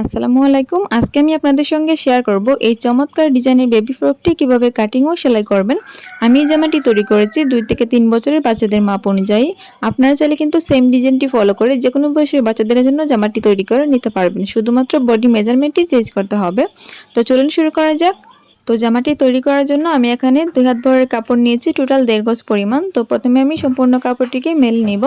আসসালামু আলাইকুম। আজকে আমি আপনাদের সঙ্গে শেয়ার করব এই চমৎকার ডিজাইনের বেবি ফ্রকটি কীভাবে কাটিং ও সেলাই করবেন। আমি এই জামাটি তৈরি করেছি দুই থেকে তিন বছরের বাচ্চাদের মাপ অনুযায়ী। আপনারা চাইলে কিন্তু সেম ডিজাইনটি ফলো করে যে কোনো বয়সের বাচ্চাদের জন্য জামাটি তৈরি করে নিতে পারবেন। শুধুমাত্র বডি মেজারমেন্টই চেঞ্জ করতে হবে। তো চলুন শুরু করা যাক। তো জামাটি তৈরি করার জন্য আমি এখানে দুই হাত ভরের কাপড় নিয়েছি টোটাল দেড় গজ পরিমাণ। তো প্রথমে আমি সম্পূর্ণ কাপড়টিকে মেলে নিব।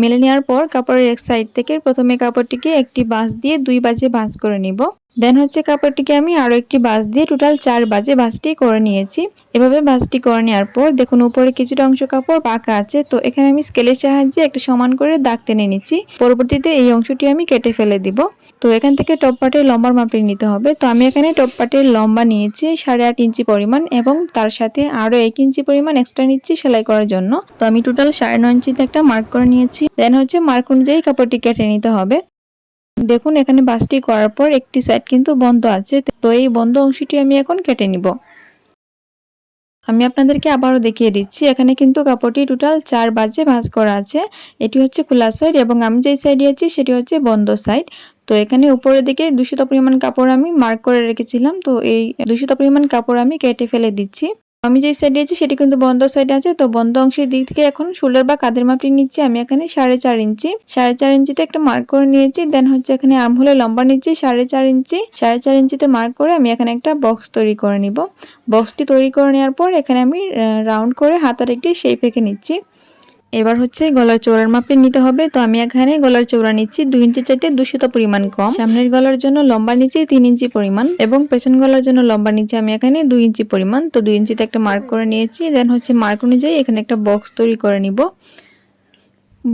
মেলে নেওয়ার পর কাপড়ের এক সাইড থেকে প্রথমে কাপড়টিকে একটি বাঁশ দিয়ে দুই বাজে ভাঁজ করে নিব। দেন হচ্ছে কাপড়টিকে আমি আরও একটি বাঁশ দিয়ে টোটাল চার বাজে ভাঁজটি করে নিয়েছি। এভাবে ভাঁজটি করে নেওয়ার পর দেখুন উপরে কিছুটা অংশ কাপড় পাকা আছে, তো এখানে আমি স্কেলের সাহায্যে একটা সমান করে দাগ টেনে নিচ্ছি। পরবর্তীতে এই অংশটি আমি কেটে ফেলে দিব। তো এখান থেকে টপ পার্টের লম্বার মাপটি নিতে হবে। তো আমি এখানে টপ পাটের লম্বা নিয়েছি সাড়ে আট ইঞ্চি পরিমাণ এবং তার সাথে আরও এক ইঞ্চি পরিমাণ এক্সট্রা নিচ্ছি সেলাই করার জন্য। তো আমি টোটাল সাড়ে নয় ইঞ্চিতে একটা মার্ক করে নিয়েছি। দেন হচ্ছে মার্ক অনুযায়ী কাপড়টি কেটে নিতে হবে। দেখুন, এখানে বাসটি করার পর একটি সাইড কিন্তু বন্ধ আছে, তো এই বন্ধ অংশটি আমি এখন কেটে নিব। আমি আপনাদেরকে আবারও দেখিয়ে দিচ্ছি, এখানে কিন্তু কাপড়টি টোটাল চার বাজে ভাঁজ করা আছে। এটি হচ্ছে খোলা সাইড এবং আমি যেই সাইডে আছি, সেটি হচ্ছে বন্ধ সাইড তো এখানে উপরের দিকে দূষিত পরিমাণ কাপড় আমি মার্ক করে রেখেছিলাম, তো এই দূষিত পরিমাণ কাপড় আমি কেটে ফেলে দিচ্ছি। আমি যে সাইডে আছি সেটি কিন্তু বন্ধ সাইডে আছে। তো বন্ধ অংশের দিক থেকে এখন শোল্ডার বা কাদের মাপটি নিচ্ছি? আমি এখানে সাড়ে চার ইঞ্চি। সাড়ে চার ইঞ্চিতে একটা মার্ক করে নিয়েছি। দেন হচ্ছে এখানে আর্ম হলে লম্বা নিচ্ছি, সাড়ে চার ইঞ্চি। সাড়ে চার ইঞ্চিতে মার্ক করে আমি এখানে একটা বক্স তৈরি করে নিব। বক্সটি তৈরি করে নেওয়ার পর এখানে আমি রাউন্ড করে হাতার একটি শেপ এঁকে নিচ্ছি। এবার হচ্ছে গলার চৌড়ার মাপে নিতে হবে। তো আমি এখানে গলার চৌড়া নিচ্ছি দুই ইঞ্চি চাইতে দূষিত পরিমাণ কম। সামনের গলার জন্য লম্বা নিচে তিন ইঞ্চি পরিমাণ এবং পেছন গলার জন্য লম্বা নিচে আমি এখানে দুই ইঞ্চি পরিমাণ। তো দুই ইঞ্চিতে একটা মার্ক করে নিয়েছি। দেন হচ্ছে মার্ক অনুযায়ী এখানে একটা বক্স তৈরি করে নিব।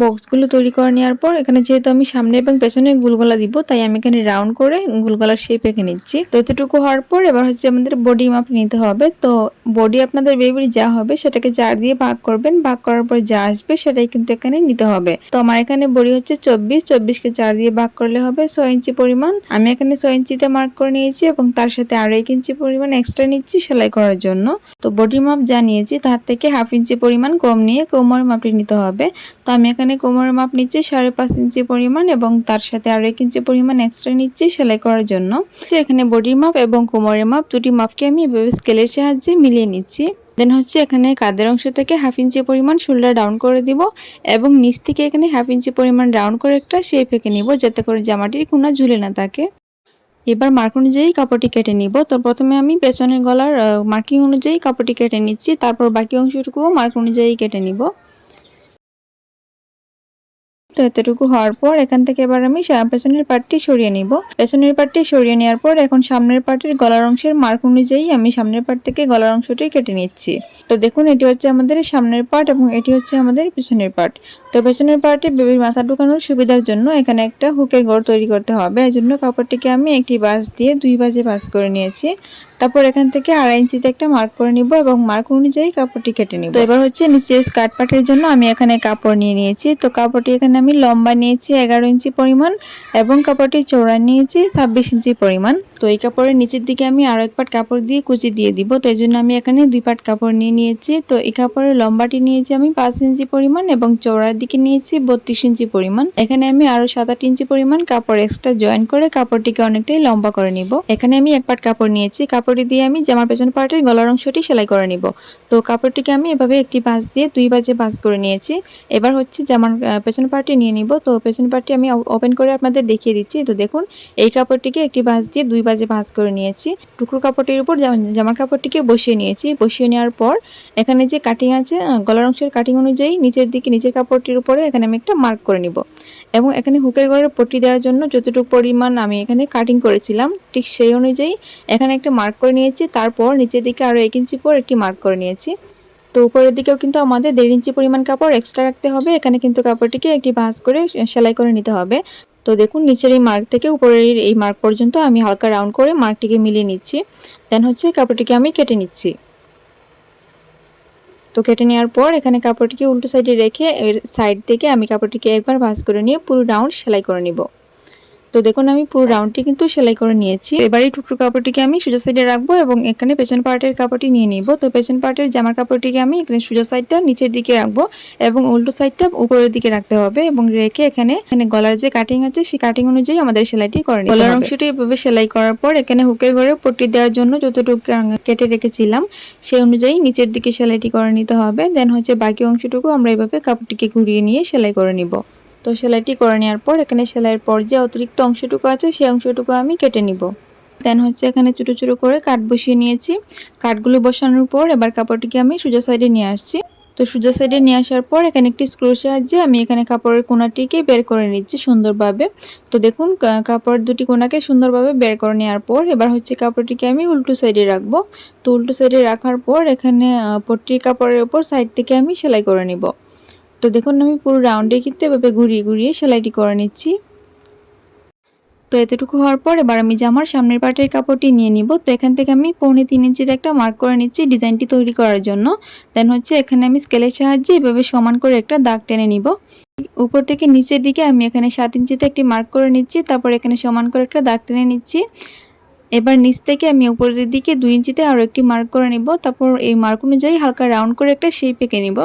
বক্সগুলো তৈরি করে নেওয়ার পর, এখানে যেহেতু আমি সামনে এবং পেছনে গুলগলা দিব, তাই আমি এখানে রাউন্ড করে গুলগলার শেপ এঁকে নিচ্ছি। তো এতটুকু হওয়ার পর, এবার হচ্ছে আমাদের বডি মাপ নিতে হবে। তো বডি আপনাদের বেবির যা হবে, সেটাকে চার দিয়ে ভাগ করবেন। ভাগ করার পর যা আসবে, সেটাই কিন্তু এখানে নিতে হবে। তো আমার এখানে বডি হচ্ছে চব্বিশ। চব্বিশকে চার দিয়ে ভাগ করলে হবে ছয় ইঞ্চি পরিমাণ। আমি এখানে ছয় ইঞ্চিতে মার্ক করে নিয়েছি এবং তার সাথে আরও এক ইঞ্চি পরিমাণ এক্সট্রা নিচ্ছি সেলাই করার জন্য। তো বডি মাপ যা নিয়েছি, তার থেকে হাফ ইঞ্চি পরিমাণ কম নিয়ে কোমর মাপটি নিতে হবে। তো আমি এখানে এখানে কোমরের মাপ নিচ্ছে সাড়ে পাঁচ ইঞ্চি পরিমাণ এবং তার সাথে আরও এক ইঞ্চি পরিমাণ এক্সট্রা নিচ্ছে সেলাই করার জন্য। এখানে বডির মাপ এবং কোমরের মাপ দুটি মাপকে আমি এভাবে স্কেলের সাহায্যে মিলিয়ে নিচ্ছি। দেন হচ্ছে এখানে কাদের অংশ থেকে হাফ ইঞ্চি পরিমাণ শোল্ডার ডাউন করে দিব এবং নিচ থেকে এখানে হাফ ইঞ্চি পরিমাণ ডাউন করে একটা শেপ এঁকে নিব যাতে করে জামাটির কোনো ঝুলে না থাকে। এবার মার্ক অনুযায়ী কাপড়টি কেটে নিব। তো প্রথমে আমি পেছনের গলার মার্কিং অনুযায়ী কাপড়টি কেটে নিচ্ছি। তারপর বাকি অংশটুকুও মার্ক অনুযায়ী কেটে নিব। তো এতটুকু হওয়ার পর এখান থেকে এবার আমি পেছনের পার্টটি সরিয়ে নিব। পেছনের পার্টটি সরিয়ে নেওয়ার পর এখন সামনের পার্টের গলার অংশের মার্ক অনুযায়ী আমি সামনের পার্ট থেকে গলার অংশটি কেটে নিচ্ছি। তো দেখুন, এটি হচ্ছে আমাদের সামনের পার্ট এবং এটি হচ্ছে আমাদের পেছনের পার্ট তো পেছনের পার্টে বেবির মাথা ঢুকানোর সুবিধার জন্য এখানে একটা হুকের ঘর তৈরি করতে হবে। এই জন্য কাপড়টিকে আমি একটি বাস দিয়ে দুই বাজে বাস করে নিয়েছি। তারপর এখান থেকে আড়াই ইঞ্চিতে একটা মার্ক করে নিব এবং মার্ক অনুযায়ী কাপড়টি কেটে নিব। তো এবার হচ্ছে নিচে স্কার্ট পার্টের জন্য আমি এখানে কাপড় নিয়ে নিয়েছি। তো কাপড়টি এখানে আমি লম্বা নিয়েছি এগারো ইঞ্চি পরিমাণ এবং কাপড়টি চৌড়া নিয়েছি ছাব্বিশ ইঞ্চি পরিমাণ। তো এই কাপড়ের নিচের দিকে আমি আরও এক পাট কাপড় দিয়ে কুচি দিয়ে দিব। তো এই জন্য আমি এখানে দুই পাট কাপড় নিয়ে নিয়েছি। তো এই কাপড়ের লম্বাটি নিয়েছি আমি পাঁচ ইঞ্চি পরিমাণ এবং চৌড়ার দিকে নিয়েছি বত্রিশ ইঞ্চি পরিমাণ। এখানে আমি আরও সাত আট ইঞ্চি পরিমাণ কাপড় এক্সট্রা জয়েন করে কাপড়টিকে অনেকটাই লম্বা করে নিব। এখানে আমি এক পাট কাপড় নিয়েছি। কাপড়টি দিয়ে আমি জামার পেছন পার্টের গলার অংশটি সেলাই করে নিব। তো কাপড়টিকে আমি এভাবে একটি বাঁশ দিয়ে দুই বাজে বাঁশ করে নিয়েছি। এবার হচ্ছে জামার পেছন পার্টটি নিয়ে নিব। তো পেছন পার্টটি আমি ওপেন করে আপনাদের দেখিয়ে দিচ্ছি। তো দেখুন, এই কাপড়টিকে একটি বাঁশ দিয়ে দুই বাজে ভাঁজ করে নিয়েছি। টুকরো কাপড়টির উপর জামার কাপড়টিকে বসিয়ে নিয়েছি। বসিয়ে নেওয়ার পর এখানে যে কাটিং আছে গলার অংশের কাটিং অনুযায়ী নিচের দিকে, নিচের কাপড়টির উপরে এখানে আমি একটা মার্ক করে নিব। এবং এখানে হুকের ঘরে পট্টি দেওয়ার জন্য যতটুকু পরিমাণ আমি এখানে কাটিং করেছিলাম, ঠিক সেই অনুযায়ী এখানে একটা মার্ক করে নিয়েছি। তারপর নিচের দিকে আরও এক ইঞ্চি পর একটি মার্ক করে নিয়েছি। তো উপরের দিকেও কিন্তু আমাদের দেড় ইঞ্চি পরিমাণ কাপড় এক্সট্রা রাখতে হবে। এখানে কিন্তু কাপড়টিকে একটি ভাঁজ করে সেলাই করে নিতে হবে। তো দেখুন, নিচের এই মার্ক থেকে উপরের এই মার্ক পর্যন্ত আমি হালকা রাউন্ড করে মার্কটিকে মিলিয়ে নিচ্ছি। দেন হচ্ছে কাপড়টিকে আমি কেটে নিচ্ছি। তো কেটে নেওয়ার পর এখানে কাপড়টিকে উল্টো সাইডে রেখে এর সাইড থেকে আমি কাপড়টিকে একবার ভাঁজ করে নিয়ে পুরো রাউন্ড সেলাই করে নিব। তো দেখুন আমি পুরো রাউন্ডটি কিন্তু সেলাই করে নিয়েছি। এবার টুকরো কাপড়টিকে আমি সোজা সাইডে রাখব এবং এখানে পেছন পার্টের কাপড়টি নিয়ে নিব। তো পেছন পার্টের জামার কাপড়টিকে আমি এখানে সোজা সাইডটা নিচের দিকে রাখব এবং উল্টো সাইডটা উপরের দিকে রাখতে হবে এবং রেখে এখানে এখানে গলার যে কাটিং আছে সেই কাটিং অনুযায়ী আমাদের সেলাইটি করে গলার অংশটি এভাবে সেলাই করার পর এখানে হুকের ঘরে পট্টি দেওয়ার জন্য যতটুকু কেটে রেখেছিলাম সেই অনুযায়ী নিচের দিকে সেলাইটি করে নিতে হবে। দেন হচ্ছে বাকি অংশটুকু আমরা এভাবে কাপড়টিকে ঘুরিয়ে নিয়ে সেলাই করে নিব। তো সেলাইটি করে নেওয়ার পর এখানে সেলাইয়ের পর যে অতিরিক্ত অংশটুকু আছে, সেই অংশটুকু আমি কেটে নিব। দেন হচ্ছে এখানে ছোটো ছোটো করে কাঠ বসিয়ে নিয়েছি। কাঠগুলো বসানোর পর এবার কাপড়টিকে আমি সোজা সাইডে নিয়ে আসছি। তো সোজা সাইডে নিয়ে আসার পর এখানে একটি স্ক্রুর সাহায্যে আমি এখানে কাপড়ের কোনাটিকে বের করে নিচ্ছি সুন্দরভাবে। তো দেখুন কাপড়ের দুটি কোনাকে সুন্দরভাবে বের করে নেওয়ার পর এবার হচ্ছে কাপড়টিকে আমি উল্টো সাইডে রাখব। তো উল্টো সাইডে রাখার পর এখানে পট্টির কাপড়ের ওপর সাইড থেকে আমি সেলাই করে নিব। তো দেখুন আমি পুরো রাউন্ডে কিন্তু এভাবে ঘুরিয়ে ঘুরিয়ে সেলাইটি করে নিচ্ছি। তো এতটুকু হওয়ার পর এবার আমি জামার সামনের পাটের কাপড়টি নিয়ে নিব, তো এখান থেকে আমি পৌনে তিন ইঞ্চিতে একটা মার্ক করে নিচ্ছি ডিজাইনটি তৈরি করার জন্য। দেন হচ্ছে এখানে আমি স্কেলের সাহায্যে এভাবে সমান করে একটা দাগ টেনে নিব। উপর থেকে নিচের দিকে আমি এখানে সাত ইঞ্চিতে একটি মার্ক করে নিচ্ছি, তারপর এখানে সমান করে একটা দাগ টেনে নিচ্ছি। এবার নিচ থেকে আমি উপরের দিকে দুই ইঞ্চিতে আরও একটি মার্ক করে নিব, তারপর এই মার্ক অনুযায়ী হালকা রাউন্ড করে একটা শেপ এঁকে নিব।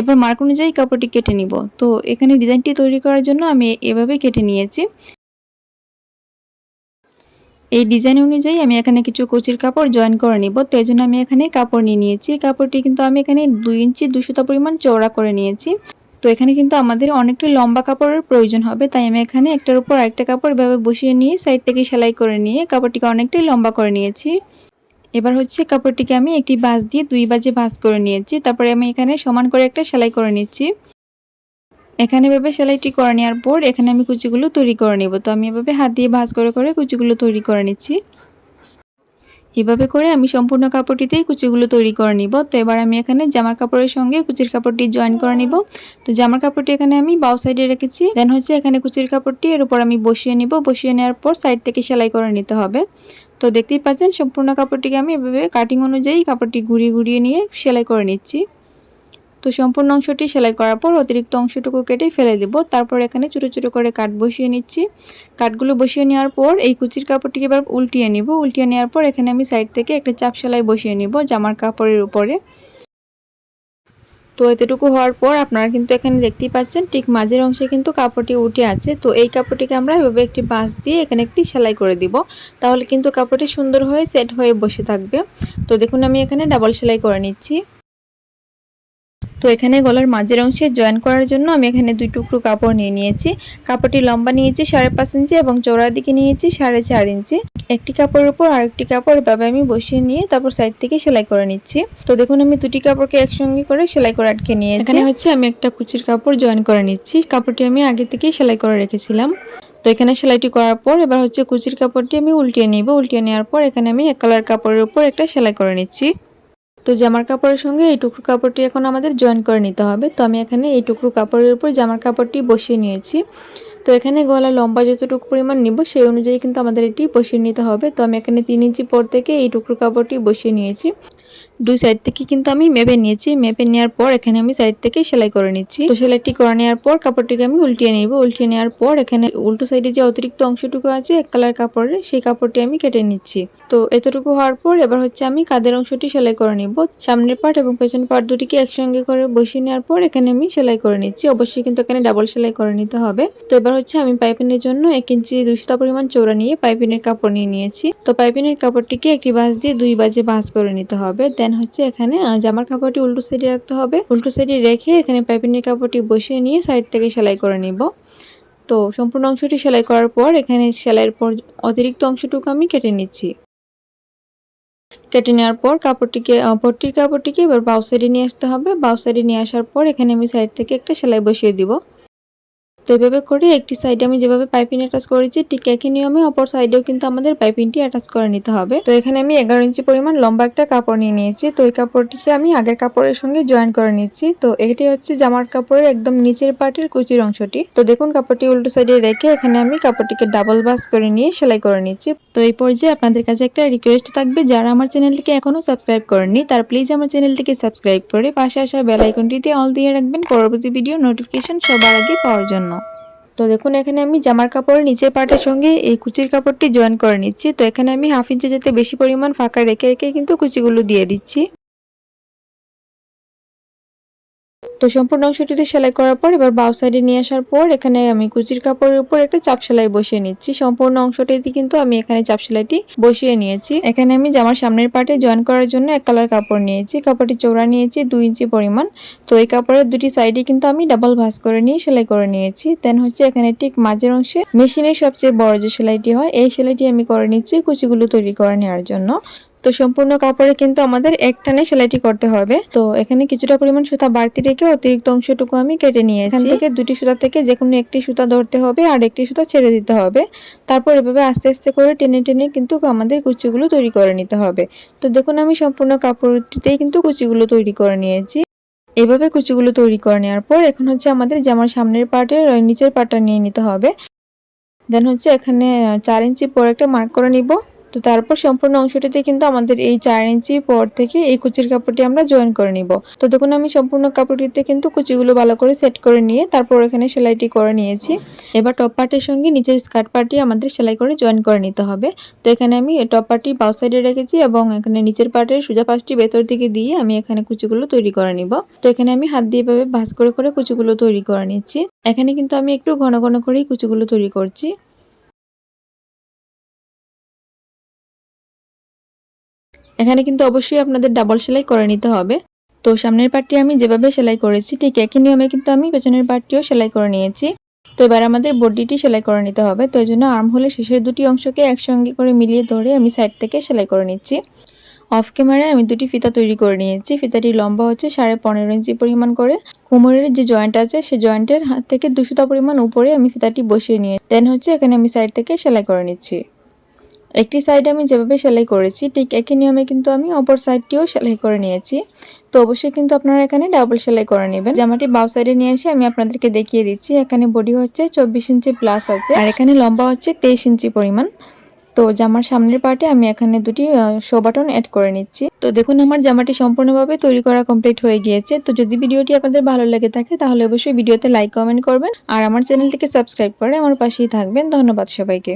এবার মার্ক অনুযায়ী কাপড়টি কেটে নিব। তো এখানে ডিজাইনটি তৈরি করার জন্য আমি এভাবে কেটে নিয়েছি। এই ডিজাইন অনুযায়ী আমি এখানে কিছু কুচির কাপড় জয়েন করে নিব। তো এই জন্য আমি এখানে কাপড় নিয়ে নিয়েছি। কাপড়টি কিন্তু আমি এখানে দুই ইঞ্চি দুশোটা পরিমাণ চওড়া করে নিয়েছি। তো এখানে কিন্তু আমাদের অনেকটা লম্বা কাপড়ের প্রয়োজন হবে। তাই আমি এখানে একটার উপর আরেকটা কাপড় এভাবে বসিয়ে নিয়ে সাইড থেকে সেলাই করে নিয়ে কাপড়টিকে অনেকটাই লম্বা করে নিয়েছি। এবার হচ্ছে কাপড়টিকে আমি একটি বাস দিয়ে দুই বাজে ভাঁজ করে নিয়েছি। তারপরে আমি এখানে সমান করে একটা সেলাই করে নিচ্ছি। এখানে এভাবে সেলাইটি করে নেওয়ার পর এখানে আমি কুচিগুলো তৈরি করে নেব। তো আমি এভাবে হাত দিয়ে ভাঁজ করে করে কুচিগুলো তৈরি করে নিচ্ছি। এভাবে করে আমি সম্পূর্ণ কাপড়টিতেই কুচিগুলো তৈরি করে নিব। তো এবার আমি এখানে জামার কাপড়ের সঙ্গে কুচির কাপড়টি জয়েন করে নিব। তো জামার কাপড়টি এখানে আমি বাউ সাইডে রেখেছি। দেন হচ্ছে এখানে কুচির কাপড়টি এর উপর আমি বসিয়ে নিব। বসিয়ে নেওয়ার পর সাইড থেকে সেলাই করে নিতে হবে। তো দেখতেই পাচ্ছেন, সম্পূর্ণ কাপড়টিকে আমি এভাবে কাটিং অনুযায়ী কাপড়টি ঘুরিয়ে ঘুরিয়ে নিয়ে সেলাই করে নিচ্ছি। তো সম্পূর্ণ অংশটি সেলাই করার পর অতিরিক্ত অংশটুকু কেটে ফেলে দেব। তারপর এখানে ছোটো ছোটো করে কাট বসিয়ে নিচ্ছি। কাঠগুলো বসিয়ে নেওয়ার পর এই কুচির কাপড়টিকে এবার উল্টিয়ে নিব। উল্টিয়ে নেওয়ার পর এখানে আমি সাইড থেকে একটা চাপ সেলাই বসিয়ে নিব জামার কাপড়ের উপরে। তো এতটুকু হওয়ার পর আপনারা কিন্তু এখানে দেখতেই পাচ্ছেন, ঠিক মাঝের অংশে কিন্তু কাপড়টি উঠে আছে। তো এই কাপড়টিকে আমরা এভাবে একটি বাঁশ দিয়ে এখানে একটি সেলাই করে দিব। তাহলে কিন্তু কাপড়টি সুন্দর হয়ে সেট হয়ে বসে থাকবে। তো দেখুন আমি এখানে ডাবল সেলাই করে নিচ্ছি। তো এখানে গলার মাঝের অংশে জয়েন করার জন্য আমি এখানে দুই টুকরো কাপড় নিয়ে নিয়েছি। কাপড়টি লম্বা নিয়েছি, সাড়ে পাঁচ ইঞ্চি এবং চৌড়ার দিকে নিয়েছি সাড়ে চার ইঞ্চি। একটি কাপড়ের উপর আরেকটি কাপড় এভাবে আমি বসিয়ে নিয়ে তারপর সাইড থেকে সেলাই করে নিচ্ছি। তো দেখুন, আমি দুটি কাপড়কে একসঙ্গে করে সেলাই করে আটকে নিয়েছি। এখানে হচ্ছে আমি একটা কুচির কাপড় জয়েন করে নিচ্ছি। কাপড়টি আমি আগে থেকেই সেলাই করে রেখেছিলাম। তো এখানে সেলাইটি করার পর এবার হচ্ছে কুচির কাপড়টি আমি উল্টিয়ে নিব। উল্টিয়ে নেওয়ার পর এখানে আমি এক কালার কাপড়ের উপর একটা সেলাই করে নিচ্ছি। তো জামার কাপড়ের সঙ্গে এই টুকরো কাপড়টি এখন আমাদের জয়েন করে নিতে হবে। তো আমি এখানে এই টুকরো কাপড়ের উপর জামার কাপড়টি বসিয়ে নিয়েছি। তো এখানে গলা লম্বা যতটুকু পরিমাণ নিব, সেই অনুযায়ী কিন্তু আমাদের এটি বসিয়ে নিতে হবে। তো আমি এখানে তিন ইঞ্চি পর থেকে এই টুকরো কাপড়টি বসিয়ে নিয়েছি। দুই সাইড থেকে কিন্তু আমি মেপে নিয়েছি। মেপে নেওয়ার পর এখানে আমি সাইড থেকে সেলাই করে নিচ্ছি। তো সেলাইটি করে নেওয়ার পর কাপড়টিকে আমি উল্টিয়ে নিব। উল্টিয়ে নেওয়ার পর এখানে উল্টো সাইডে যে অতিরিক্ত অংশটুকু আছে, এক কালার কাপড়ের, সেই কাপড়টি আমি কেটে নিচ্ছি। তো এতটুকু হওয়ার পর এবার হচ্ছে আমি কাদের অংশটি সেলাই করে নিব। সামনের পার্ট এবং পেছন পার্ট দুটিকে একসঙ্গে করে বসিয়ে নেওয়ার পর এখানে আমি সেলাই করে নিচ্ছি। অবশ্যই কিন্তু এখানে ডাবল সেলাই করে নিতে হবে। তো এবার হচ্ছে আমি পাইপিনের জন্য এক ইঞ্চি দুশো পরিমাণ চৌড়া নিয়ে পাইপিনের কাপড় নিয়ে নিয়েছি। তো পাইপিনের কাপড়টিকে একটি বাঁশ দিয়ে দুই বাজে বাঁশ করে নিতে হবে। দেন হচ্ছে এখানে জামার কাপড়টি উল্টো সাইডে রাখতে হবে। উল্টো সাইডে রেখে এখানে পাইপিনের কাপড়টি বসিয়ে নিয়ে সাইড থেকে সেলাই করে নিব। তো সম্পূর্ণ অংশটি সেলাই করার পর এখানে সেলাইয়ের পর অতিরিক্ত অংশটুকু আমি কেটে নিচ্ছি। কেটে নেওয়ার পর কাপড়টিকে ভর্তির কাপড়টিকে এবার বাউ সাইডে নিয়ে আসতে হবে। বাউ সাইডে নিয়ে আসার পর এখানে আমি সাইড থেকে একটা সেলাই বসিয়ে দিব। তো এভাবে করে একটি সাইডে আমি যেভাবে পাইপিং অ্যাটাচ করেছি, ঠিক একই নিয়মে অপর সাইডেও কিন্তু আমাদের পাইপিংটি অ্যাটাচ করে নিতে হবে। তো এখানে আমি এগারো ইঞ্চি পরিমাণ লম্বা একটা কাপড় নিয়ে নিয়েছি। তো এই কাপড়টিকে আমি আগের কাপড়ের সঙ্গে জয়েন করে নিচ্ছি। তো এটি হচ্ছে জামার কাপড়ের একদম নিচের পার্টের কুচির অংশটি। তো দেখুন কাপড়টি উল্টো সাইডে রেখে এখানে আমি কাপড়টিকে ডাবল বাস করে নিয়ে সেলাই করে নিচ্ছি। তো এই পর্যায়ে আপনাদের কাছে একটা রিকোয়েস্ট থাকবে, যারা আমার চ্যানেলটিকে এখনও সাবস্ক্রাইব করেনি তার প্লিজ আমার চ্যানেলটিকে সাবস্ক্রাইব করে পাশে আসা বেল আইকনটিতে অল দিয়ে রাখবেন। পরবর্তী ভিডিও নোটিফিকেশন সবার আগে পাওয়ার জন্য। তো দেখুন, এখানে আমি জামার কাপড়ের নিচের পার্টের সঙ্গে এই কুচির কাপড়টি জয়েন করে নিচ্ছি। তো এখানে আমি হাফ ইঞ্চি যাতে বেশি পরিমাণ ফাঁকা রেখে রেখে কিন্তু কুচিগুলো দিয়ে দিচ্ছি। তো সম্পূর্ণ অংশটিতে সেলাই করার পর এবার বাউ সাইডে নিয়ে আসার পর এখানে আমি কুচির কাপড়ের উপর একটা চাপ সেলাই বসিয়ে নিচ্ছি। সম্পূর্ণ অংশটিতে কিন্তু আমি এখানে চাপ সেলাইটি বসিয়ে নিয়েছি। এখানে আমি জামার সামনের পার্টে জয়েন করার জন্য এক কালার কাপড় নিয়েছি। কাপড়টি চৌড়া নিয়েছি দুই ইঞ্চি পরিমাণ। তো এই কাপড়ের দুটি সাইডে কিন্তু আমি ডাবল ভাঁজ করে নিয়ে সেলাই করে নিয়েছি। দেন হচ্ছে এখানে ঠিক মাঝের অংশে মেশিনের সবচেয়ে বড় যে সেলাইটি হয়, এই সেলাইটি আমি করে নিচ্ছি কুচিগুলো তৈরি করে নেওয়ার জন্য। তো সম্পূর্ণ কাপড়ে কিন্তু আমাদের এক টানে সেলাইটি করতে হবে। তো এখানে কিছুটা পরিমাণ সুতা বাড়তি রেখে অতিরিক্ত অংশটুকু আমি কেটে নিয়েছি। এখান থেকে দুটি সুতা থেকে যে কোনো একটি সুতা ধরতে হবে আর একটি সুতা ছেড়ে দিতে হবে। তারপর এভাবে আস্তে আস্তে করে টেনে টেনে কিন্তু আমাদের কুচিগুলো তৈরি করে নিতে হবে। তো দেখুন আমি সম্পূর্ণ কাপড়টিতেই কিন্তু কুচিগুলো তৈরি করে নিয়েছি। এভাবে কুচিগুলো তৈরি করে নেওয়ার পর এখন হচ্ছে আমাদের জামার সামনের পার্টের নিচের পার্টটা নিয়ে নিতে হবে। দেন হচ্ছে এখানে চার ইঞ্চি পর একটা মার্ক করে নিব। তো তারপর সম্পূর্ণ অংশটিতে কিন্তু আমাদের এই চার ইঞ্চি পর থেকে এই কুচির কাপড়টি আমরা জয়েন করে নিব। তো দেখুন আমি সম্পূর্ণ কাপড়টিতে কিন্তু কুচিগুলো ভালো করে সেট করে নিয়ে তারপর এখানে সেলাইটি করে নিয়েছি। এবার টপ পার্টের সঙ্গে নিচের স্কার্ট পার্টি আমাদের সেলাই করে জয়েন করে নিতে হবে। তো এখানে আমি টপ পার্টি বাউ সাইডে রেখেছি এবং এখানে নিচের পার্টের সোজা পাশটি ভেতর দিকে দিয়ে আমি এখানে কুচিগুলো তৈরি করে নিব। তো এখানে আমি হাত দিয়ে এভাবে ভাঁজ করে করে কুচিগুলো তৈরি করে নিচ্ছি। এখানে কিন্তু আমি একটু ঘন ঘন করেই কুচিগুলো তৈরি করছি। এখানে কিন্তু অবশ্যই আপনাদের ডাবল সেলাই করে নিতে হবে। তো সামনের পার্টটি আমি যেভাবে সেলাই করেছি, ঠিক একই নিয়মে কিন্তু আমি পেছনের পার্টটিও সেলাই করে নিয়েছি। তো এবার আমাদের বডিটি সেলাই করে নিতে হবে। তো এই জন্য আর্ম হলে শেষের দুটি অংশকে একসঙ্গে করে মিলিয়ে ধরে আমি সাইড থেকে সেলাই করে নিচ্ছি। অফ ক্যামেরায় আমি দুটি ফিতা তৈরি করে নিয়েছি। ফিতাটি লম্বা হচ্ছে সাড়ে পনেরো ইঞ্চি পরিমাণ করে। কোমরের যে জয়েন্ট আছে সেই জয়েন্টের হাত থেকে দুশোটা পরিমাণ উপরে আমি ফিতাটি বসিয়ে নিয়ে দেন হচ্ছে এখানে আমি সাইড থেকে সেলাই করে নিচ্ছি। একটি সাইড আমি যেভাবে সেলাই করেছি, ঠিক একই নিয়মে কিন্তু আমি অপর সাইডটিও সেলাই করে নিয়েছি। তো অবশ্যই কিন্তু আপনারা এখানে ডাবল সেলাই করে নেবেন। জামাটি বাউ সাইডে নিয়ে এসে আমি আপনাদেরকে দেখিয়ে দিচ্ছি। এখানে বডি হচ্ছে চব্বিশ ইঞ্চি প্লাস আছে আর এখানে লম্বা হচ্ছে তেইশ ইঞ্চি পরিমাণ। তো জামার সামনের পার্টে আমি এখানে দুটি শো বাটন অ্যাড করে নিচ্ছি। তো দেখুন আমার জামাটি সম্পূর্ণভাবে তৈরি করা কমপ্লিট হয়ে গিয়েছে। তো যদি ভিডিওটি আপনাদের ভালো লেগে থাকে, তাহলে অবশ্যই ভিডিওতে লাইক কমেন্ট করবেন। আর আমার চ্যানেলটিকে সাবস্ক্রাইব করে আমার পাশেই থাকবেন। ধন্যবাদ সবাইকে।